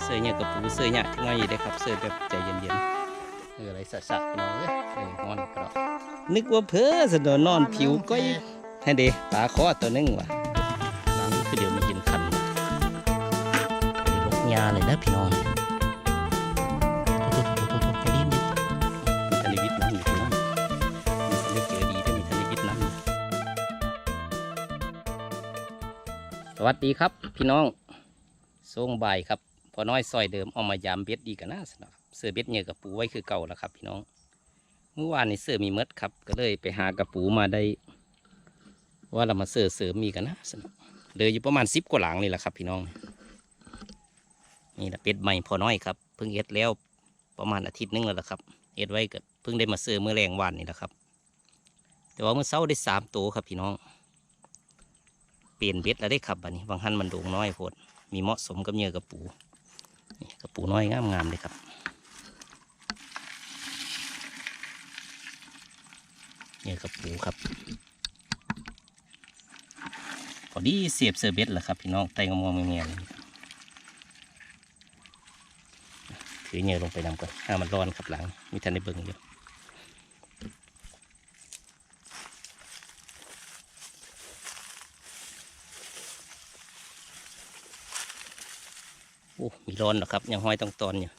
เสือเนี่ยกับปูเสือเนี่ยที่ง่ายได้ครับเสือแบบใจเย็นๆเอออะไรสะสะพี่น้องเอ้ยเออนอนกระดอกนึกว่าเพ้อสะดอนอนผิวก้อยให้เดปลาคอตัวนึงว่ะหลังคือเดี๋ยวมีกินคันลกยาเลยนะพี่น้องสวัสดีครับพี่น้องส่งบ่ายครับ พอน้อยซอยเดิมเอามายามเบ็ดดีกันนะสนับเสือเบ็ดเหยื่อกับปูไว้คือเก่าแล้วครับ พี่น้อง เมื่อวานนี้เสือมีเมดครับ ก็เลยไปหากระปูมาได้ ว่าเรามาเสือเสริมมีกันนะสนับเหลืออยู่ประมาณสิบกว่าหลังนี่แหละครับ พี่น้อง นี่แหละเป็ดใหม่พอน้อยครับเพิ่งเอ็ดแล้วประมาณอาทิตย์หนึงแล้วล่ะครับ เอ็ดไว้ก็เพิ่งได้มาเสือเมื่อแรงวันนี่แหละครับ แต่ว่าเมื่อเช้าได้สามตัวครับพี่น้องเปลี่ยนเบ็ดแล้วได้ขับบันนี้บางหันมันโด่งน้อยโพดมีเหมาะสมกับเหยื่อกระปู นี่กระปูน้อยงามงามๆเลยครับนี่กระปูครับพอดีเสียบเซอร์เบสแหละครับพี่น้องไตงมองเมียๆเลยถือเนี่ยลงไปนำก่อนห้ามันร้อนครับหลังมีทันได้เบิ่งอยู่ อ้มีร้อนหรอครับ ยังห้อยต้องตอนอยู่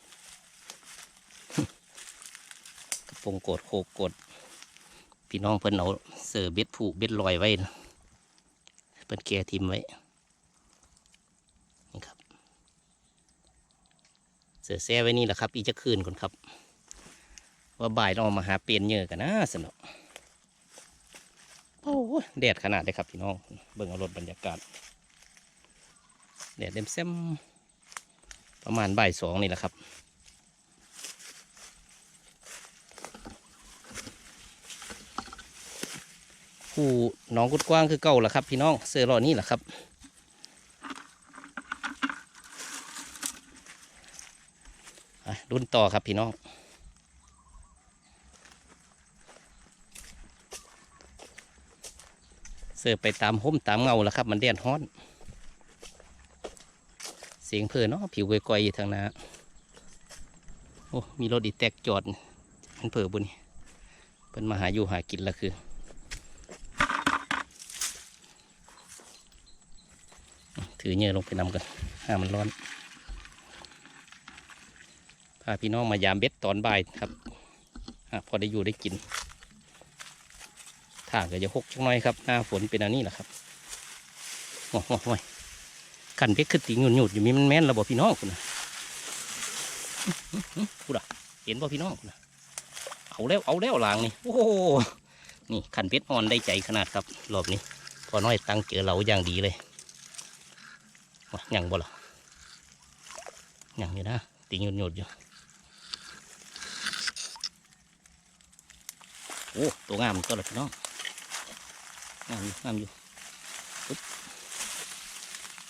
กระปงโกดโคกโกด พี่น้องเพิ่นเอาเสือเบ็ดผูกเบ็ดลอยไว้นะเพิ่นแก่ทิมไว้ นี่ครับ เสือแซ่ไว้นี่แหละครับ อีจะคืนก่อนครับ ว่าบ่ายต้องเอามาหาเปลี่ยนเหยื่อกันนะสนุกโอ้แดดขนาดเลยครับพี่น้อง เบิ่งเอารถบรรยากาศแดดเต็มเส้ม ประมาณบ่ายสองนี่แหละครับผู้น้องกุดกว้างคือเก่าแหละครับ พี่น้องเสือรอนี่แหละครับ รุ่นต่อครับพี่น้องเสิร์ฟไปตามห่มตามเงาแล้วครับ มันแดดฮ้อน สียงเพลินเนาะผิวก้อยๆอยู่ทางน้าโอ้มีรถอีแตกจอดมันเผลอบุญเป็นมาหาอยู่หากินละคือถือเหยื่อลงไปนำกันห้ามันร้อนพาพี่น้องมายามเบ็ดตอนบ่ายครับอพอได้อยู่ได้กินทางก็จะหกจังน้อยครับ หน้าฝนเป็นอันนี้แหละครับโอ้โหโอ้ย ขันเพชรคือตีหยุดหยุดอยู่มีมันแม่นระบบพี่น้องคุณนะพูดอะเห็นบ่พี่น้องคุณนะเอาแล้วเอาแล้วหลางนี่โอ้โหนี่ขันเพชรอ่อนได้ใจขนาดครับรอบนี้พอน้อยตั้งเจอเราอย่างดีเลยว้ายังบ่ล่ะยังอยู่นะตีหยุดหยุดอยู่โอ้ตัวงามตัวละพี่น้องงามอยู่งามอยู่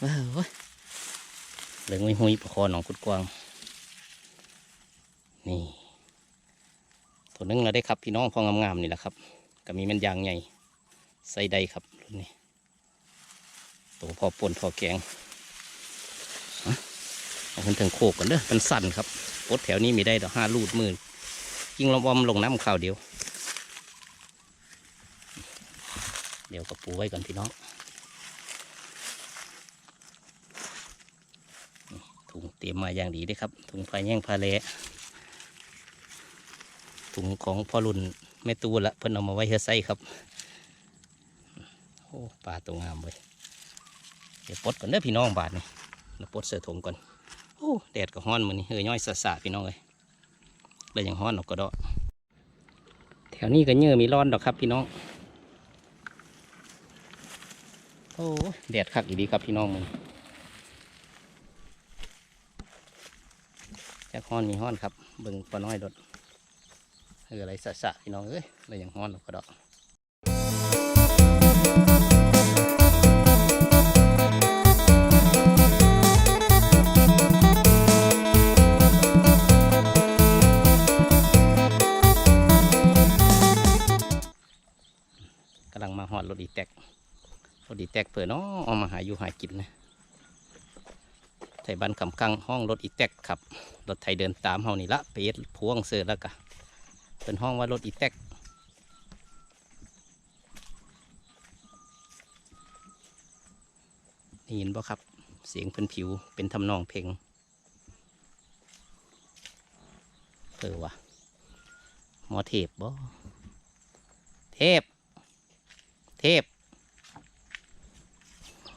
ว้าวเว้ยเหลืองไม่หุยประคอหนองกุดกวาง นี่ตัวนึงเราได้ครับพี่น้องพองามๆนี่แหละครับก็มีมันยางใหญ่ใส่ใดครับรุ่นนี้ตัวพอป่นพอแกงเอาเอาขึ้นถึงโคกกันเด้อมันสั่นครับปดแถวนี้มีได้ดอกห้าลูดมือยิงลงบอมลงน้ำข่าวเดียว เดี๋ยวกับปูไว้ก่อนพี่น้องนี่ถุงเตรียมมาอย่างดีเลยครับ ถุงพายแย่งพาเลถุงของพ่อรุ่นแม่ตูละเพิ่นเอามาไว้เฮือไส้ครับ โอ้ปลาตัวงามเลยเดี๋ยวปลดก่อนเด้อพี่น้องบาทนี่เราปลดเสื้อถุงก่อนโอ้แดดก็ฮ้อนมือนี่เฮยย่อยสะสะพี่น้องเลยเลยยังฮ้อนออกก็ดอแถวนี้ก็เยื่อมีร้อนดอกครับพี่น้องโอ้แดดคักอีดีครับพี่น้องมึง จะฮ้อนมีฮ้อนครับเบิ่งปลาน้อยดดเอออะไรสะสะพี่น้องเอ้ยอะไรอย่างฮ้อนหรอกกระดอกกำลังมาฮอดรถอีแตกพอดีแตกเผื่อเนาะเอามาหาอยู่หากินนะ ไทยบ้านคำกังห้องรถอีแท็กครับรถไทยเดินตามเฮานี่ละไปเอ็ดพวงเสือแล้วกะเป็นห้องว่ารถอีแท็กได้ยินบ่ครับ เสียงเพิ่นผิวเป็นทำนองเพลงเออวะหมอเทพบ่เทพ เทพ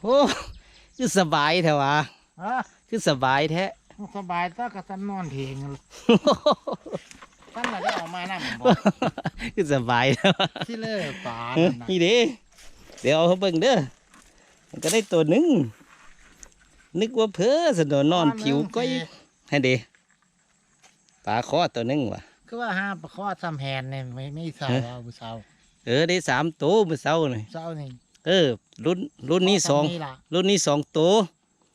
โอ้คือสบายแท้วะฮะ คือสบายแท้สบายตากับสันนอนเทงเลยสันน่ะได้ออกมานั่นบอกคือสบายแล้วที่เลิกป่าเอ้ยนั่นน่ะนี่เด้เดี๋ยวเอาเขาเบิ่งเด้อมันก็ได้ตัวหนึ่งนึกว่าเพ้อสนอนนอนผิวก้อยให้เด้ปลาคอตัวหนึ่งว่ะคือว่าห้าประคอซ้ำแฮนเนี่ยไม่ไม่สาวเอาผู้สาวเออได้สามตัวเมื่อเช้านี่สาวนี่เออรุ่นรุ่นนี้สองนี่ล่ะรุ่นนี้สองตัว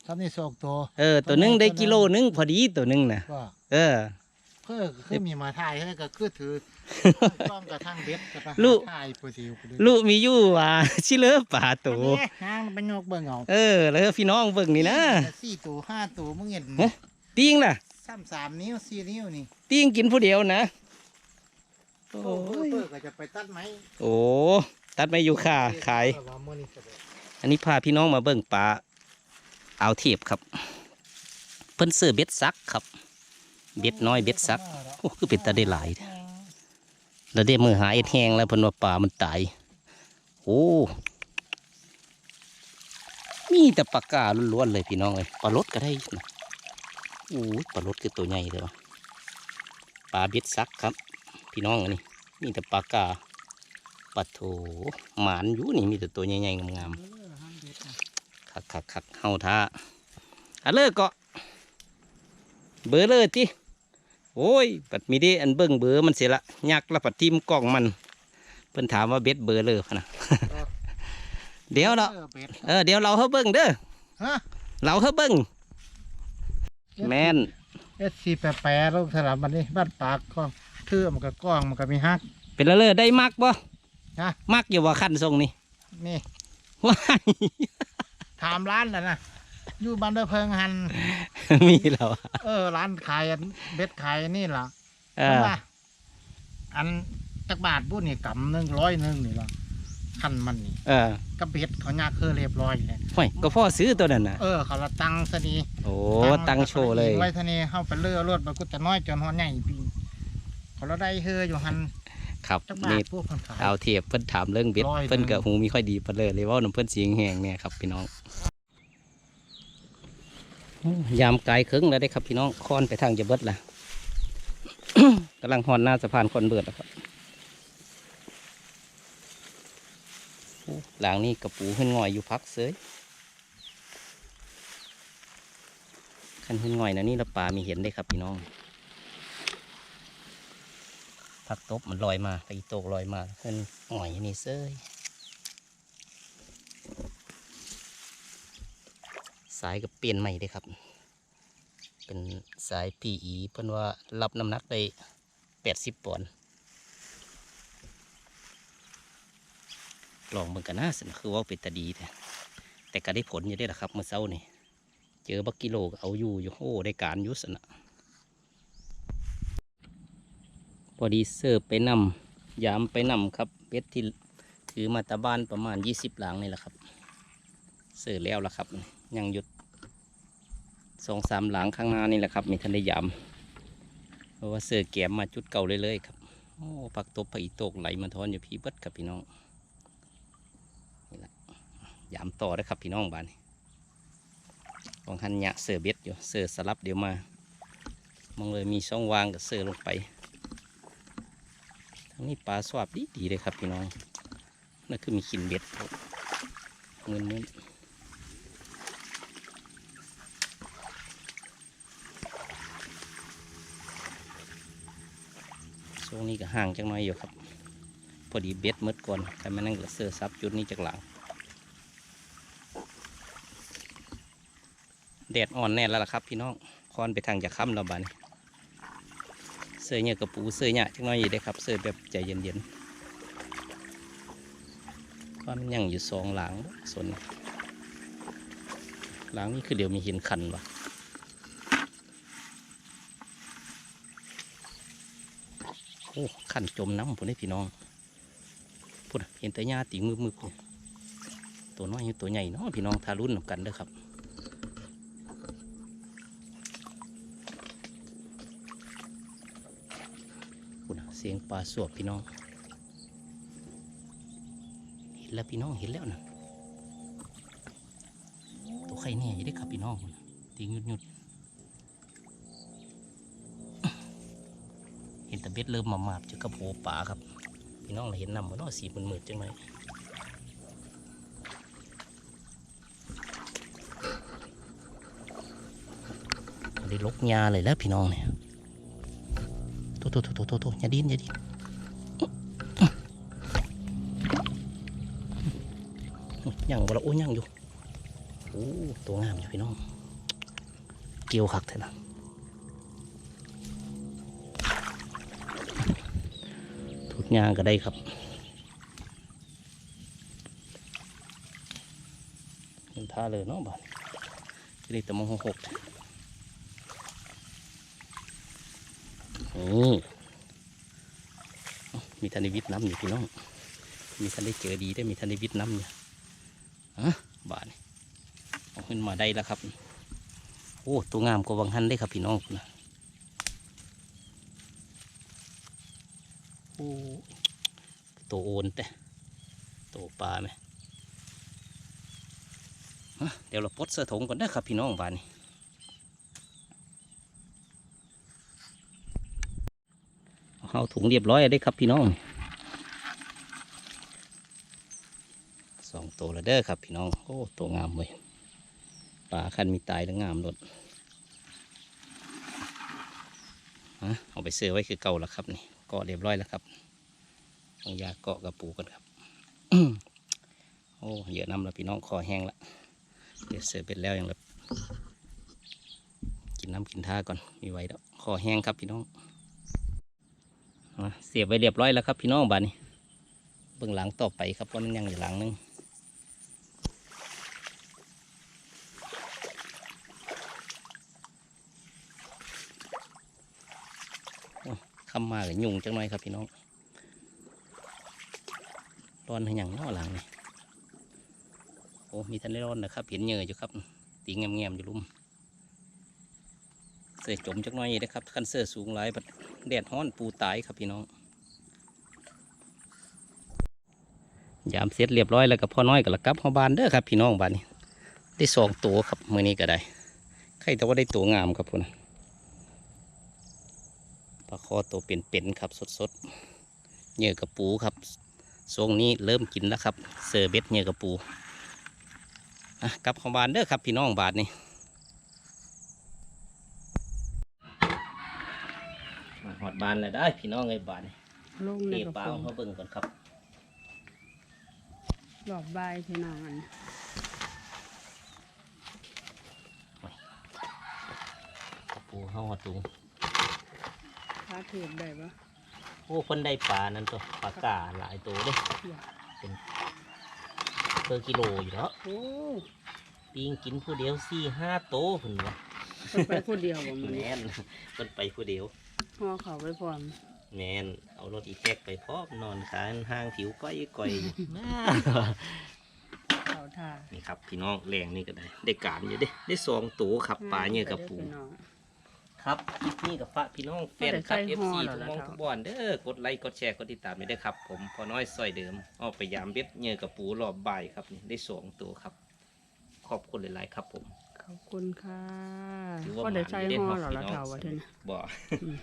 ซ้ำนี่สองตัวเออ ตัวหนึ่งได้กิโลหนึงพอดีตัวหนึ่งน่ะ ก็เออเพื่อคือมีมาถ่ายให้ก็คือถือต้องกระทั่งเบ็ดกับลูก ถ่ายผู้สิวผู้เดียวลูกมีอยู่ว่ะชิเลอปลาตัวอันนี้ห้างเป็นยกเบิ่งเอาเออ แล้วพี่น้องเบิ่งนี่นะสี่ตัวห้าตัวมึงเห็นฮะติ้งน่ะซ้ำสามนิ้วสี่นิ้วนี่ติ้งกินผู้เดียวนะ โอ้โอ้เพื่อยเพื่อก็จะไปตัดไม้โอ้ตัดไม่อยู่ค่าขายเอว่ามื้อนี้จะได้อันนี้พาพี่น้องมาเบิ่งปลา อ่าวเทียบครับ เพิ่นซื้อเบ็ดซักครับ เบ็ดน้อยเบ็ดซักโอ้คือเป็นตาได้หลายแล้วได้มือหาเอ็ดแห้งแล้วเพิ่นว่าปลามันตายโอ้มีแต่ปลากาล้วนๆเลยพี่น้องเลยปลาลดก็ได้โอ้ปลาลดคือตัวใหญ่เลยวะปลาเบ็ดซักครับ พี่น้องนนี้มีแต่ปลากาปลาโถหมานอยู่นี่มีแต่ตัวใหญ่ๆงามเคักคักคักๆเฮาท่าอันเลิกก็เบอร์เลยติโอ้ยปัดมีเดีอันเบิ่งเบอร์มันเสียละยักษ์ละปัดทิมกล้องมันเพิ่นถามว่าเบ็ดเบอร์เลยพะนะเดี๋ยวเราออบ็ดเออเดี๋ยวเราเฮาเบิ่งเด้อฮะเราเฮาเบิ่งแม่นเอสซีแปรแปรลูกสลับมันนี่บ้านปากก็คือมันก็กล้องมันก็มีฮักเป็นละเลยได้มักบ่นะมักอยู่ว่าขั้นทรงนี่นี่ว้าย ถามร้านแล้วนะอยู่บ้านเดอเพิงหัน มีแล้วอะเออ ร้านขายอันเบ็ดขายอันนี่ล่ะเอเพราะอว่าอันจักบาทบุ้นนี่กำหนึ่งร้อยหนึ่งนี่ล่ะคันมันนี่เออกับเบ็ดเขายากคือเรียบร้อยเลยห้ยก็พ่อซื้อตัวนั้นน่ะ เออ เขาละตังสนีโอ้ตั้งโชว์เลย ไว้ทนีเข้าไปเลื่อรถมากุตะน้อยจนหัวใหญ่ปีเขาละได้เฮออยู่หันครับจักบานี่ทพวกคนขาย เอาเทียบเพิ่นถามเรื่องเบ็ดร้อยหนึ่ง เพิ่นกับหูมีค่อยดีปานเลยเลยเว่าน้ำเพิ่นเสียงแหงเนี่ยครับพี่น้องโอ้ ยามไกลครึ่งแล้วได้ครับพี่น้องคอนไปทางจะเบิดละกำลังหอนหน้าสะพานคอนเบิดแล้วครับหลังนี้กระปูขึ้นง่อยอยู่พักเสยคันขึ้นง่อยนะนี่ละป่ามีเห็นได้ครับพี่น้องผักตบมันลอยมาไปอีโตกลอยมาขึ้นหอยนี่เซย สายก็เปลี่ยนใหม่เลยครับ เป็นสาย PE เพิ่นว่ารับน้ำหนักได้แปดสิบปอนด์ลองเบิ่งกันนะสินคือว่าเป็นตาดีแต่แต่ก็ได้ผลอยู่ได้ละครับเมื่อเช้านี่เจอบักกิโลก็เอาอยู่อยู่โอ้ได้การยุสนะพอดีเสิร์ฟไปนำยามไปนำครับเป็ดที่ถือมาตาบ้านประมาณยี่สิบหลังนี่แหละครับ เสิร์ฟแล้วละครับ ยังหยุดสองสามหลังข้างหน้านี่แหละครับ มีทันได้ยามเพราะว่าเสิร์ฟแกมมาจุดเก่าเลยเลยๆครับโอ้ผักตบผักอีตกไหลมาทอนอยู่พี่เบิดครับพี่น้องนี่แหละยามต่อได้ครับพี่น้องบ้านนี้ของหันยะเสิร์ฟเบ็ดอยู่เสิร์ฟสลับเดี๋ยวมามองเลยมีช่องวางกับเสิร์ฟลงไปทั้งนี้ปลาสวบดีดีเลยครับพี่น้องนั่นคือมีขินเบ็ดครับมืนมืน ช่วงนี้ก็ห่างจังน้อยอยู่ครับ พอดีเบ็ดมืดก่อนแต่มานั่งกระเสือซับจุดนี้จากหลัง แดดอ่อนแน่แล้วล่ะครับพี่น้องคอนไปทางจะค่ำแล้วบานเสื้อเนี่ยกระปูเสื้อเนี่ยจังน้อยอยู่ได้ครับ เสื้อแบบใจเย็นๆว่ามันยังอยู่สองหลังส่วนหลังนี้คือเดี๋ยวมีหินคันวะ โอ้ขันจมน้ำพุ่นให้พี่น้องพุ่นเห็นแต่หญ้าตีมือมือพุ่นตัวน้อยตัวใหญ่เนาะพี่น้องทารุ่นกันเด้อครับพุ่นะเสียงปลาสวบพี่น้อง เห็นแล้วพี่น้องเห็นแล้วนะตัวไข่เนี่ยยังได้ขับพี่น้องพุ่นะตีงุดงุด แต่เบ็ดเริ่มมามาบจะกระโผป่าครับ พี่น้องเห็นนำมันน้อสีมันมืดจังเลยได้ลกยาเลยแล้วพี่น้องเนี่ยโตโตโตโตโตอย่าดิ้นอย่าดิ้นยังบ่ละโอ้ยยังอยู่โอ้ตัวงามอยู่พี่น้อง เกี่ยวคักเถอะนะ ยางก็ได้ครับเห็นท่าเลยเนาะบ้านจะได้แตะมองหกนี่มีทันได้วิทย์น้ำอยู่พี่น้อง มีทันได้เจอดีได้มีทันได้วิทย์น้ำอยู่ฮะบ้านเอาขึ้นมาได้แล้วครับ โอ้ ตัวงามกว่าบางหันได้ครับพี่น้องคุณนะ โอ้ตัวโอนแต่ตัวปลาไหมฮะเดี๋ยวเราปลดเสื้อถงก่อนนะครับพี่น้องบ้านนี้เอาถุงเรียบร้อยได้ครับพี่น้องสองตัวแล้วเด้อครับพี่น้อง โอ้ตัวงามเว้ยปลาคันมีตายแล้วงามรถฮะเอาไปเสือไว้คือเก่าแล้วครับนี่ กาะเรียบร้อยแล้วครับต้องยาเกาะกับปูกันครับโอ้เยอะน้ำแล้วพี่น้องคอแห้งละเดี๋ยวเสือเป็นแล้วอย่างละกินน้ำกินท่าก่อนมีไว้แล้วคอแห้งครับพี่น้องเสียบไว้เรียบร้อยแล้วครับพี่น้องบ้านนี้เบื้องหลังต่อไปครับเพราะมันยังอยู่หลังนึง คำมากับยุงจังหน่อยครับพี่น้องร้อนให้หยังเนอหลังนี่โอ้มีทันได้ร้อนนะครับเห็นเหงื่ออยู่ครับ ตีแงมๆอยู่ลุ่มเสื้อจมจักหน่อยนะครับคันเสื้อสูงหลายบัดแดดฮ้อนปูตายครับพี่น้อง ยามเสร็จเรียบร้อยแล้วกับพ่อน้อยกับละกับเข้าบ้านเด้อครับ พี่น้องบ้านนี้ ได้สองตัวครับมือนี้ก็ได้ใครแต่ว่าได้ตัวงามครับพุ่น อตัวเป็นๆครับสดๆเหยื่อกระปูครับช่วงนี้เริ่มกินแล้วครับ เซอร์เบ็ดเหยื่อกระปูอะกลับเข้าบ้านเด้อครับพี่น้องบาทนี่มาหอดบานแล้วได้พี่น้องไอ้บาทนี่ลงในเก็บกระปลาโปรของงเขาเบิ่งก่อนครับหลอบใบายพี่น้องอันกระปูเข้าหอดตุง พาถือได้ปะโอ้คนได้ปลานั่นตัวปลากาหลายตัวเด้อย่าเ per กิโลอยู่แล้วโอ้ปิงกินผู้เดียวสี่ห้าโตวเพิ่นวะเพิ่นไปผู้เดียวบ่มันแม่นเพิ่นไปผู้เดียวห่อเขาไปพร้อมแมนเอารถอีแท็กไปพร้อมนอนคานห้างผิวก้อยก้อยอยู่น่าเขาท่านี่ครับ พี่น้องแรงนี่ก็ได้ ได้การอยู่เด้ได้สองตัวครับปลาเนี่ยกับปูไปด้อพี่น้อง ครับคลิปนี้กับฝากพี่น้องแฟนคลับ FC ทุกหมองทุกบอนเด้อกดไลค์กดแชร์กดติดตามไปด้วยครับ ผมพอน้อยซอยเดิมเอาไปยามเบ็ดเนี่ยกับปูรอบบ่ายครับนี่ได้สองตัวครับ ขอบคุณหลายๆครับ ผมขอบคุณค่ะถือว่าก็เดี๋ยวหใช้มานอยู่ห่อเด้เหรอละพี่น้องเท่าวะเท่านะบ่อืม